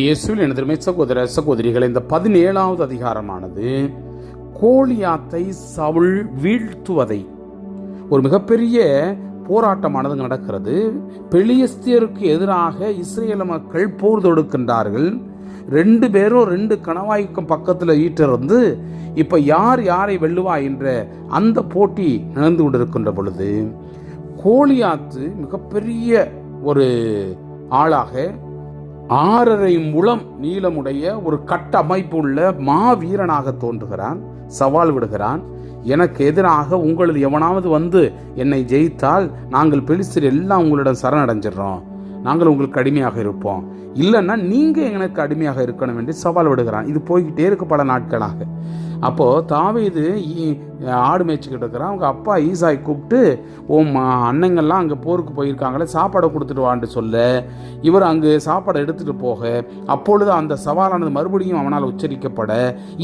இயேசுவில் எனதுமே சகோதர சகோதரிகள் இந்த பதினேழாவது அதிகாரமானது கோலியாத்தை சவுள் வீழ்த்துவதை. ஒரு மிகப்பெரிய போராட்டமானது நடக்கிறது. பெலியஸ்தியருக்கு எதிராக இஸ்ரேல மக்கள் போர் தொடுக்கின்றார்கள். ரெண்டு பேரும் ரெண்டு கணவாய்க்கும் பக்கத்தில் ஈட்டிருந்து இப்போ யார் யாரை வெல்லுவா என்ற அந்த போட்டி நடந்து கொண்டிருக்கின்ற பொழுது கோலியாத்து மிகப்பெரிய ஒரு ஆளாக ஆறரை முழம் நீளமுடைய ஒரு கட்டமைப்பு உள்ள மாவீரனாக தோன்றுகிறான் சவால் விடுகிறான். எனக்கு எதிராக உங்களது எவனாவது வந்து என்னை ஜெயித்தால் நாங்கள் பெலிஸ்தர் எல்லாம் உங்களிடம் சரணடைஞ்சிடறோம். நாங்கள் உங்களுக்கு அடிமையாக இருப்போம். இல்லைன்னா நீங்கள் எனக்கு அடிமையாக இருக்கணும் என்று சவால் விடுகிறான். இது போய்கிட்டே இருக்கு பல நாட்களாக. அப்போது தாவீது ஆடு மேய்ச்சிக்கிட்டு இருக்கிறான். அவங்க அப்பா ஈசாய் கூப்பிட்டு உன் அண்ணங்கள்லாம் அங்கே போருக்கு போயிருக்காங்களே சாப்பாடை கொடுத்துட்டு வான்னு சொல்ல. இவர் அங்கே சாப்பாடை எடுத்துகிட்டு போக. அப்பொழுது அந்த சவாலானது மறுபடியும் அவனால் உச்சரிக்கப்பட.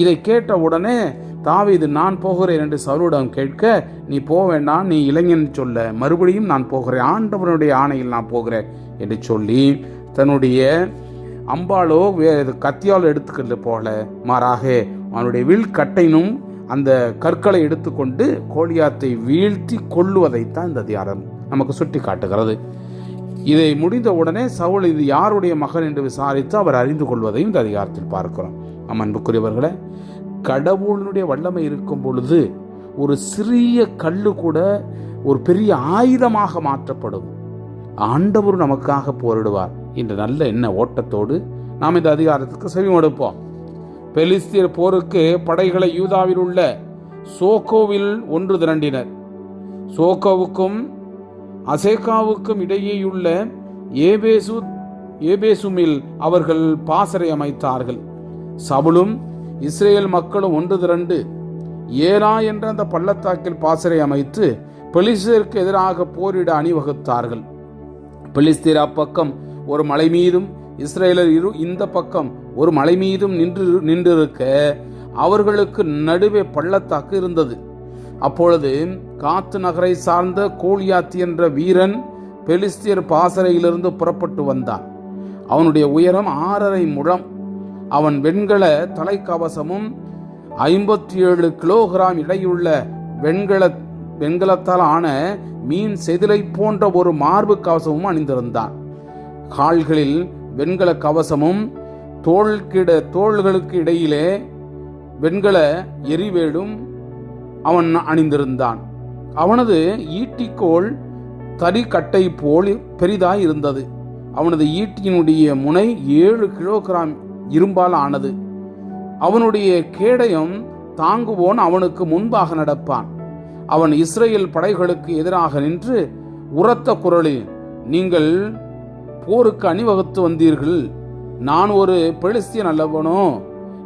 இதை கேட்ட உடனே தாவீது நான் போகிறேன் என்று சவுலிடம் கேட்க நீ போக வேண்டாம் நீ இளைஞன் சொல்ல. மறுபடியும் நான் போகிறேன். ஆண்டவனுடைய ஆணையில் நான் போகிறேன் என்று சொல்லி தன்னுடைய அம்பாலோ வேறு கத்தியால் எடுத்துக்கொண்டு போகல. மாறாக அவனுடைய வில் கட்டைனும் அந்த கற்களை எடுத்துக்கொண்டு கோழியாத்தை வீழ்த்தி கொள்ளுவதைத்தான் இந்த அதிகாரம் நமக்கு சுட்டி காட்டுகிறது இதை முடிந்த உடனே சவுல் இது யாருடைய மகன்? என்று விசாரித்து அவர் அறிந்து கொள்வதையும் இந்த அதிகாரத்தில் பார்க்கிறோம். அம்மன்புக்குரியவர்களே கடவுளினுடைய வல்லமை இருக்கும் பொழுது ஒரு சிறிய கல்லு கூட ஒரு பெரிய ஆயுதமாக மாற்றப்படும். ஆண்டவர் நமக்காக போரிடுவார். என்ற நல்ல எண்ண ஓட்டத்தோடு நாம் இந்த அதிகாரத்துக்கு செவிமடுப்போம் பெலிஸ்தியர் போருக்கு படைகளை யூதாவில் உள்ள சோகோவில் ஒன்று திரண்டினர். சோகோவுக்கும் அசேகாவுக்கும் இடையேயுள்ள ஏபேசு ஏபேசுமில் அவர்கள் பாசறை அமைத்தார்கள். சவுலும் இஸ்ரேல் மக்களும் ஒன்று திரண்டு ஏனா என்ற அந்த பள்ளத்தாக்கில் பாசறை அமைத்து பெலிஸ்தீருக்கு எதிராக போரிட அணிவகுத்தார்கள். பெலிஸ்தீர் அப்பக்கம் ஒரு மலை மீதும் இஸ்ரேலர் இரு இந்த பக்கம் ஒரு மலை மீதும் நின்று நின்றிருக்க அவர்களுக்கு நடுவே பள்ளத்தாக்கு இருந்தது. அப்பொழுது காத்து நகரை சார்ந்த கோலியாத்தி என்ற வீரன் பெலிஸ்தியர் பாசறையிலிருந்து புறப்பட்டு வந்தான். அவனுடைய உயரம் ஆறரை முழம் அவன் வெண்கல தலைக்கவசமும் ஐம்பத்தி ஏழு கிலோகிராம் இடையுள்ள வெண்கல வெண்கலத்தால் ஆன மீன் செதிலை போன்ற ஒரு மார்பு கவசமும் அணிந்திருந்தான். கால்களில் வெண்கல கவசமும் தோள்கிட தோள்களுக்கு இடையிலே வெண்கல எரிவேலும் அவன் அணிந்திருந்தான். அவனது ஈட்டிக்கோள் தறிக்கட்டை போல் பெரிதாய் இருந்தது அவனது ஈட்டியினுடைய முனை ஏழு கிலோகிராம் இரும்பால் ஆனது அவனுடைய கேடயம் தாங்குவோன் அவனுக்கு முன்பாக நடப்பான். அவன் இஸ்ரேல் படைகளுக்கு எதிராக நின்று உரத்த குரலில் நீங்கள் போருக்கு அணிவகுத்து வந்தீர்கள். நான் ஒரு பெலிஸ்தியன் அல்லவனோ?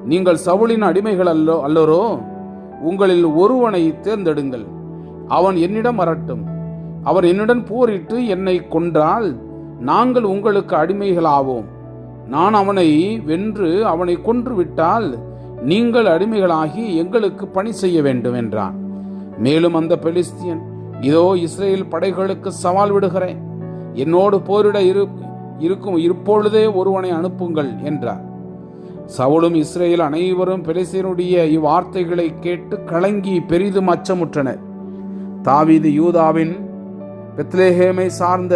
நீங்கள் சவுளின் அடிமைகள் அல்லோ அல்லரோ? உங்களில் ஒருவனை தேர்ந்தெடுங்கள். அவன் என்னிடம் வரட்டும். அவர் என்னுடன் போரிட்டு என்னை கொன்றால் நாங்கள் உங்களுக்கு அடிமைகளாவோம். நான் அவனை வென்று அவனை கொன்று விட்டால் நீங்கள் அடிமைகளாகி எங்களுக்கு பணி செய்ய வேண்டும் என்றான். மேலும் அந்த பெலிஸ்தியன் இதோ இஸ்ரேல் படைகளுக்கு சவால் விடுகிறேன். என்னோடு போரிட இரு இருக்கும் இப்பொழுதே ஒருவனை அனுப்புங்கள் என்றார். சவுலும் இஸ்ரேல் அனைவரும் பெலிஸ்தீனுடைய இவ்வார்த்தைகளை கேட்டு கலங்கி பெரிதும் அச்சமுற்றனர். தாவீது யூதாவின் பெத்லேஹேமை சார்ந்த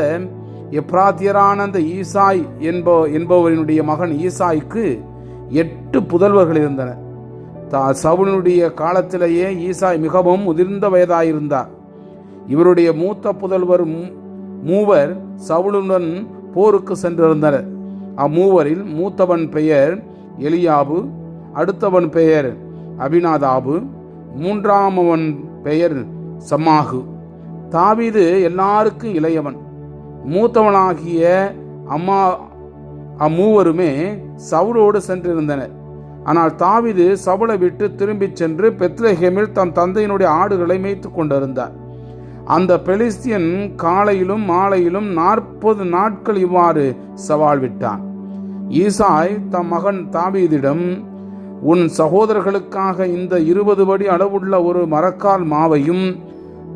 எப்ராத்தியரான அந்த ஈசாய் என்ப என்பவரினுடைய மகன் ஈசாய்க்கு எட்டு புதல்வர்கள் இருந்தனர் தா சவுனுடைய காலத்திலேயே ஈசாய் மிகவும் முதிர்ந்த வயதாயிருந்தார். இவருடைய மூத்த புதல்வர் மூ- மூவர் சவுளுடன் போருக்கு சென்றிருந்தனர். அம்மூவரில் மூத்தவன் பெயர் எலியாபு அடுத்தவன் பெயர் அபிநாதாபு மூன்றாமவன் பெயர் சம்மாகு. தாவீது எல்லாருக்கும் இளையவன். மூத்தவனாகிய அம்மா அம்மூவருமே சவுலோடு சென்றிருந்தனர். ஆனால் தாவீது சவுளை விட்டு திரும்பிச் சென்று பெத்லஹேமில் தம் தந்தையினுடைய ஆடுகளை மேய்த்து கொண்டிருந்தார். அந்த பெலிஸ்தியன் காலையிலும் மாலையிலும் நாற்பது நாட்கள் இவ்வாறு சவால் விட்டான். ஈசாய் தம் மகன் தாவீதிடம் உன் சகோதரர்களுக்காக இந்த இருபது படி அளவுள்ள ஒரு மரக்கால் மாவையும்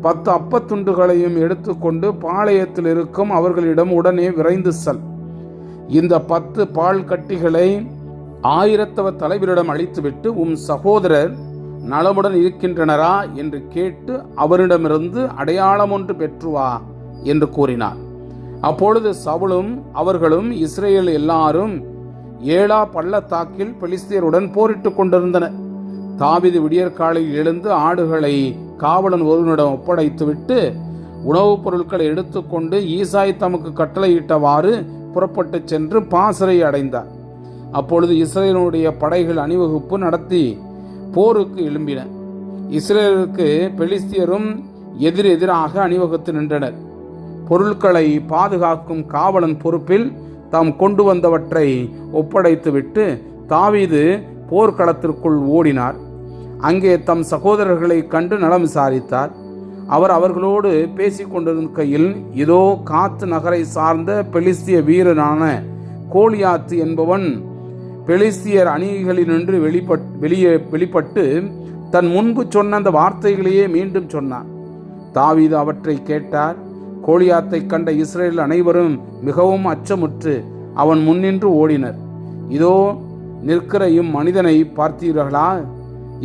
பத்து அப்பத்துண்டுகளையும் எடுத்துக்கொண்டு பாளையத்தில் இருக்கும் அவர்களிடம் உடனே விரைந்து செல். இந்த பத்து பால் கட்டிகளை ஆயிரத்தவ தலைவரிடம் அளித்துவிட்டு உம் சகோதரர் நலமுடன் இருக்கின்றனரா? என்று கேட்டு அவரிடமிருந்து அடையாளம் ஒன்று பெற்றுவா என்று கூறினார். அப்பொழுது சவுளும் அவர்களும் இஸ்ரேல் எல்லாரும் ஏழா பள்ளத்தாக்கில் பெலிஸ்தியருடன் போரிட்டுக் கொண்டிருந்தனர். தாவிது விடியற்காலையில் எழுந்து ஆடுகளை காவலன் ஒருவனிடம் ஒப்படைத்துவிட்டு உணவுப் பொருட்களை எடுத்துக்கொண்டு ஈசாய் தமக்கு கட்டளையிட்டவாறு புறப்பட்டுச் சென்று பாசறை அடைந்தார். அப்பொழுது இஸ்ரேலுடைய படைகள் அணிவகுப்பு நடத்தி போருக்கு எழும்பின. இஸ்ரேலுக்கு பெலிஸ்தியரும் எதிர் எதிராக அணிவகுத்து நின்றனர். பொருட்களை பாதுகாக்கும் காவலன் பொறுப்பில் தாம் கொண்டு வந்தவற்றை ஒப்படைத்துவிட்டு தாவீது போர்க்களத்திற்குள் ஓடினார். அங்கே தம் சகோதரர்களை கண்டு நலம் விசாரித்தார். அவர் அவர்களோடு பேசிக்கொண்டிருக்கையில் இதோ காத்து நகரை சார்ந்த பெலிஸ்திய வீரனான கோலியாத்து என்பவன் பெலிஸ்தியர் அணிகளினின்று வெளிப்பட் வெளியே வெளிப்பட்டு தன் முன்பு சொன்ன அந்த வார்த்தைகளையே மீண்டும் சொன்னான். தாவீது அவற்றை கேட்டார். கோலியாத்தை கண்ட இஸ்ரேல் அனைவரும் மிகவும் அச்சமுற்று அவன் முன்னின்று ஓடினர். இதோ நிற்கிற இம்மனிதனை பார்த்தீர்களா?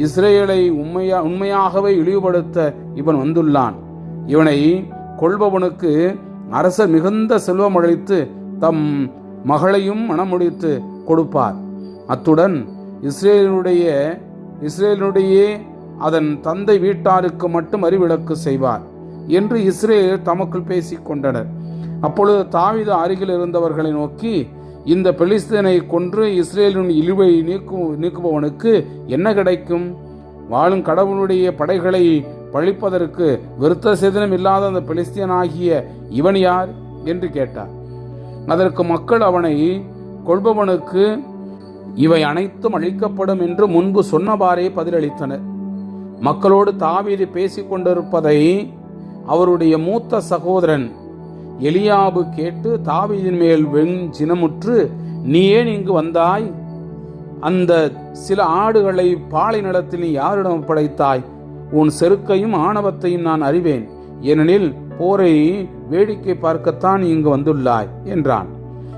இஸ்ரேலை உண்மையா உண்மையாகவே இழிவுபடுத்த இவன் வந்துள்ளான். இவனை கொள்பவனுக்கு அரசர் மிகுந்த செல்வம் அளித்து தம் மகளையும் மணமுடித்து கொடுப்பார். அத்துடன் இஸ்ரேலுடைய இஸ்ரேலுடைய அதன் தந்தை வீட்டாருக்கு மட்டும் அறிவிலக்கு செய்வார் என்று இஸ்ரேல் தமக்குள் பேசிக் கொண்டனர் அப்பொழுது தாவித அருகில் இருந்தவர்களை நோக்கி இந்த பெலிஸ்தீனை கொன்று இஸ்ரேலின் இழுவை நீக்கு நீக்குபவனுக்கு என்ன கிடைக்கும்? வாழும் கடவுளுடைய படைகளை பழிப்பதற்கு விருத்த சேதனம் இல்லாத அந்த பெலிஸ்தீனாகிய இவன் யார்? என்று கேட்டார். அதற்கு மக்கள் அவனை கொள்பவனுக்கு இவை அனைத்தும் அளிக்கப்படும் என்று முன்பு சொன்னவாறே பதிலளித்தனர். மக்களோடு தாவீது பேசிக் கொண்டிருப்பதை அவருடைய மூத்த சகோதரன் எலியாபு கேட்டு தாவீதின் மேல் வெண் சினமுற்று நீ ஏன் இங்கு வந்தாய்? அந்த சில ஆடுகளை பாலை நிலத்தில் நீ யாரிடம் ஒப்படைத்தாய்? உன் செருக்கையும் ஆணவத்தையும் நான் அறிவேன். ஏனெனில் போரை வேடிக்கை பார்க்கத்தான் இங்கு வந்துள்ளாய் என்றான்.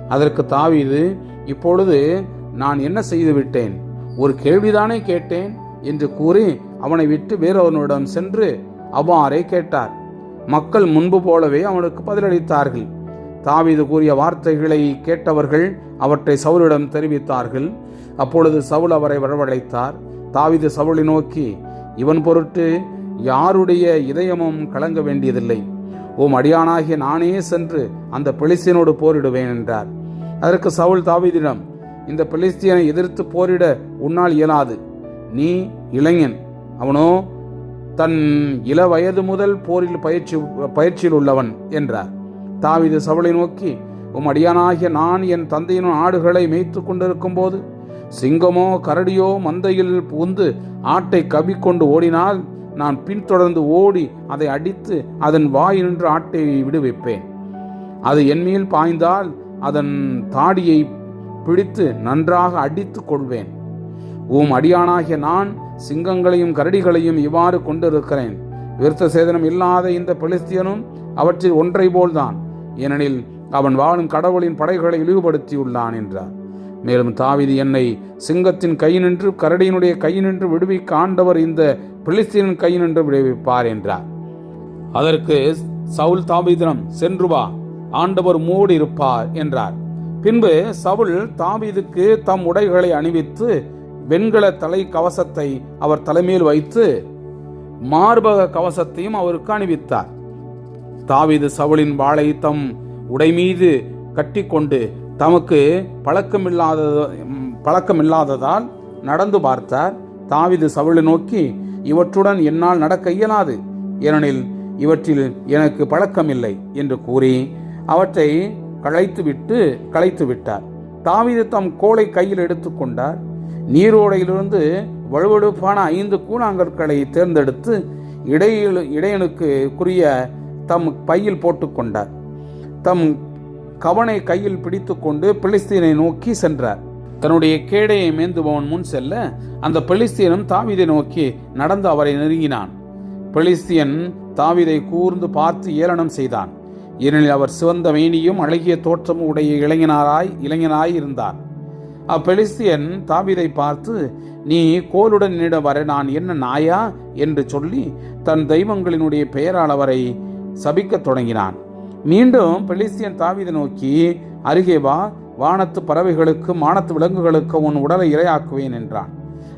அதற்கு தாவீது இப்பொழுது நான் என்ன செய்து விட்டேன் ஒரு கேள்விதானே கேட்டேன்? என்று கூறி அவனை விட்டு வேறொருவனிடம் சென்று அவ்வாறே கேட்டார். மக்கள் முன்பு போலவே அவனுக்கு பதிலளித்தார்கள். தாவீது கூறிய வார்த்தைகளை கேட்டவர்கள் அவற்றை சவுலிடம் தெரிவித்தார்கள். அப்பொழுது சவுல் அவரை வரவழைத்தார். தாவீது சவுளை நோக்கி இவன் பொருட்டு யாருடைய இதயமும் கலங்க வேண்டியதில்லை. ஓம் அடியானாகிய நானே சென்று அந்த பெலிஸ்தீனோடு போரிடுவேன் என்றார். அதற்கு சவுல் தாவீதிடம் இந்த பெலிஸ்தியனை எதிர்த்து போரிட உன்னால் இயலாது. நீ இளைஞன். அவனோ தன் இள வயது முதல் போரில் பயிற்சி பயிற்சியில் உள்ளவன் என்றார். தாவிது சவளை நோக்கி உம் அடியானாகிய நான் என் தந்தையின் ஆடுகளை மேய்த்து கொண்டிருக்கும் போது சிங்கமோ கரடியோ மந்தையில் புகுந்து ஆட்டை கவிக்கொண்டு ஓடினால் நான் பின்தொடர்ந்து ஓடி அதை அடித்து அதன் வாயினின்று ஆட்டை விடுவிப்பேன். அது என்மேல் பாய்ந்தால் அதன் தாடியை பிடித்து நன்றாக அடித்து கொள்வேன். உம் அடியானாகிய நான் சிங்கங்களையும் கரடிகளையும் இவ்வாறு கொண்டிருக்கிறேன். விருத்த சேதனம் இல்லாத இந்த பெலிஸ்தியனும் அவற்றில் ஒன்றை போல்தான். ஏனெனில் அவன் வாழும் கடவுளின் படைகளை இழிவுபடுத்தியுள்ளான் என்றார். மேலும் தாவிதி என்னை சிங்கத்தின் கையினின்று கரடியினுடைய கையினின்று விடுவிக்க ஆண்டவர் இந்த பிலிஸ்தீனின் கை நின்று விடுவிப்பார் என்றார். அதற்கு சவுல் தாவிதனம் சென்று வா ஆண்டவர் மூடி இருப்பார் என்றார். பின்பு சவுல் தாவிதுக்கு தம் உடைகளை அணிவித்து வெண்கல தலை கவசத்தை அவர் தலைமையில் வைத்து மார்பக கவசத்தையும் அவருக்கு அணிவித்தார். தாவிது சவுளின் வாளை தம் உடை மீது கட்டிக்கொண்டு தமக்கு பழக்கமில்லாத பழக்கமில்லாததால் நடந்து பார்த்தார். தாவிது சவுளை நோக்கி இவற்றுடன் என்னால் நடக்க இயலாது. ஏனெனில் இவற்றில் எனக்கு பழக்கமில்லை என்று கூறி அவற்றை களைத்துவிட்டு களைத்து விட்டார் தாவிது தம் கோலை கையில் எடுத்துக்கொண்டார். நீரோடையிலிருந்து வலுவெடுப்பான ஐந்து கூழாங்கற்களை தேர்ந்தெடுத்து இடையில் இடையனுக்கு குறிய தம் பையில் போட்டுக்கொண்டார் தம் கவனை கையில் பிடித்துக்கொண்டு பிலிஸ்தீனை நோக்கி சென்றார். தன்னுடைய கேடையை மேந்துபவன் முன் செல்ல அந்த பெலிஸ்தீனும் தாவிதை நோக்கி நடந்து அவரை நெருங்கினான். பெலிஸ்தியன் தாவிதை கூர்ந்து பார்த்து ஏளனம் செய்தான். ஏனெனில் அவர் சிவந்த மேனியும் அழகிய தோற்றமும் உடைய இளைஞனாராய் இளைஞனாய் இருந்தார். அப்பெலிஸ்தியன் தாவிதை பார்த்து நீ கோலுடன் என்னிடம் வர நான் என்ன நாயா? என்று சொல்லி தன் தெய்வங்களினுடைய பெயரால் அவரை சபிக்கத் தொடங்கினான். மீண்டும் பெலிஸ்தியன் தாவிதை நோக்கி அருகே வா வானத்து பறவைகளுக்கும் வானத்து விலங்குகளுக்கும் உன் உடலை இரையாக்குவேன் என்றான்.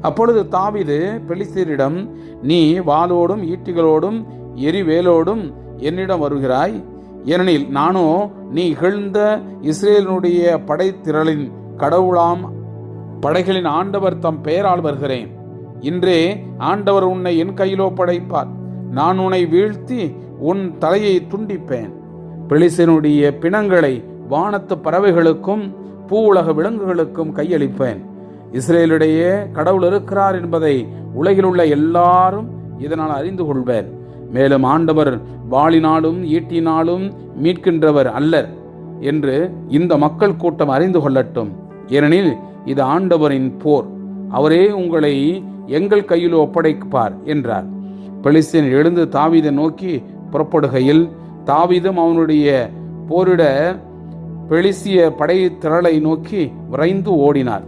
அப்பொழுது தாவிது பெலிஸ்தியரிடம் நீ வாளோடும் ஈட்டிகளோடும் எரிவேலோடும் என்னிடம் வருகிறாய். ஏனெனில் நானோ நீ இகழ்ந்த இஸ்ரேலினுடைய படைத்திரளின் கடவுளாம் படைகளின் ஆண்டவர் தம் பெயரால் வருகிறேன். இன்றே ஆண்டவர் உன்னை என் கையிலோ படைப்பார். நான் உன்னை வீழ்த்தி உன் தலையை துண்டிப்பேன். பெலிசனுடைய பிணங்களை வானத்து பறவைகளுக்கும் பூ உலக விலங்குகளுக்கும் கையளிப்பேன். இஸ்ரேலிடையே கடவுள் இருக்கிறார் என்பதை உலகில் உள்ள எல்லாரும் இதனால் அறிந்து கொள்வர். மேலும் ஆண்டவர் வாளினாலும் ஈட்டினாலும் மீட்கின்றவர் அல்லர் என்று இந்த மக்கள் கூட்டம் அறிந்து கொள்ளட்டும். ஏனெனில் இது ஆண்டவரின் போர். அவரே உங்களை எங்கள் கையில் ஒப்படைப்பார் என்றார். பெலிஸ்தீன் எழுந்து தாவீதை நோக்கி புறப்படுகையில் தாவீதம் அவனுடைய போரிட பெலிசிய படை திரளை நோக்கி விரைந்து ஓடினார்.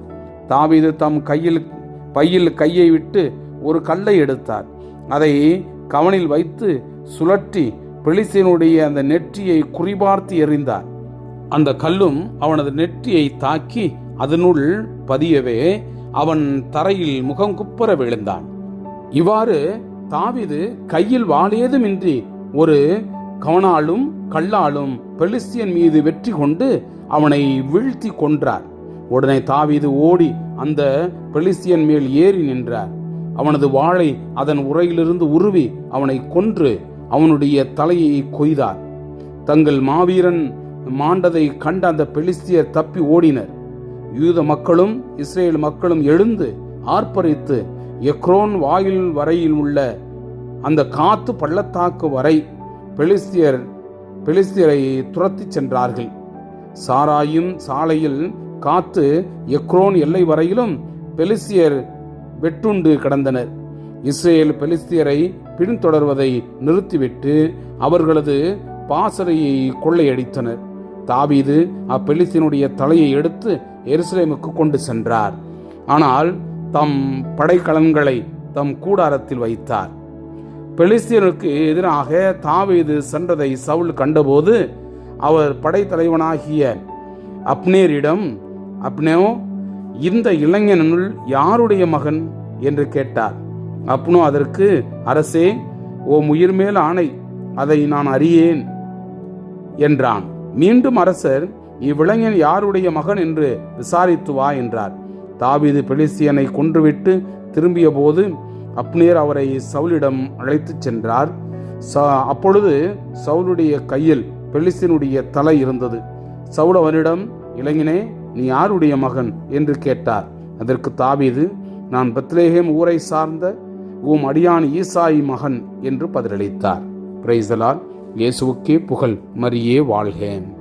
தாவீது தம் கையில் பையில் கையை விட்டு ஒரு கல்லை எடுத்தார். அதை கவனில் வைத்து சுழற்றி பெலிஸ்தீனுடைய அந்த நெற்றியை குறிபார்த்து எறிந்தார். அந்த கல்லும் அவனது நெற்றியை தாக்கி அதனுள் பதியவே அவன் தரையில் முகம் குப்புற விழுந்தான். இவ்வாறு தாவீது கையில் வாழேதுமின்றி ஒரு கவனாலும் கல்லாலும் பெலிஸ்தியன் மீது வெற்றி கொண்டு அவனை வீழ்த்தி கொன்றார். உடனே தாவீது ஓடி அந்த பெலிஸ்தியன் மேல் ஏறி நின்றார். அவனது வாளை அதன் உரையிலிருந்து உருவி அவனை கொன்று அவனுடைய தலையை கொய்தார். தங்கள் மாவீரன் மாண்டதை கண்ட அந்த பெலிஸ்தியர் தப்பி ஓடினர். யூத மக்களும் இஸ்ரேல் மக்களும் எழுந்து ஆர்ப்பரித்து எக்ரோன் வாயில் வரையில் உள்ள அந்த காத்து பள்ளத்தாக்கு வரை பெலிஸ்தியர் பெலிஸ்தியரை துரத்திச் சென்றார்கள். சாராயும் சாலையில் காத்து எக்ரோன் எல்லை வரையிலும் பெலிஸ்தியர் வெட்டுண்டு கிடந்தனர். இஸ்ரேல் பெலிஸ்தியரை பின்தொடர்வதை நிறுத்திவிட்டு அவர்களது பாசறையை கொள்ளையடித்தனர். தாவீது அப்பெலிஸ்தினுடைய தலையை எடுத்து எருசலேமுக்கு கொண்டு சென்றார். ஆனால் தம் படைக்கலன்களை தம் கூடாரத்தில் வைத்தார். பெலிஸ்தியனுக்கு எதிராக தாவீது சென்றதை சவுல் கண்டபோது அவர் படைத்தலைவனாகிய அப்னேரிடம் அப்னோ இந்த இளைஞனுள் யாருடைய மகன்? என்று கேட்டார். அப்னோ அதற்கு அரசே ஓ உயிர் மேல் ஆணை அதை நான் அறியேன் என்றான். மீண்டும் அரசர் இவ்விளைஞன் யாருடைய மகன் என்று விசாரித்து வா என்றார். தாவீது பெலிசியனை கொன்றுவிட்டு திரும்பிய போது அப்னேர் அவரை சவுலிடம் அழைத்துச் சென்றார். ச- அப்பொழுது சவுலுடைய கையில் பெலிசினுடைய தலை இருந்தது. சவுல் அவனிடம் இளைஞனே நீ யாருடைய மகன்? என்று கேட்டார். அதற்கு தாவீது நான் பத்லேஹேம் ஊரை சார்ந்த உம் அடியான் ஈசாய் மகன் என்று பதிலளித்தார். பிரைசலால் இயேசுவுக்கே புகழ் மரியே வாழ்கேன்.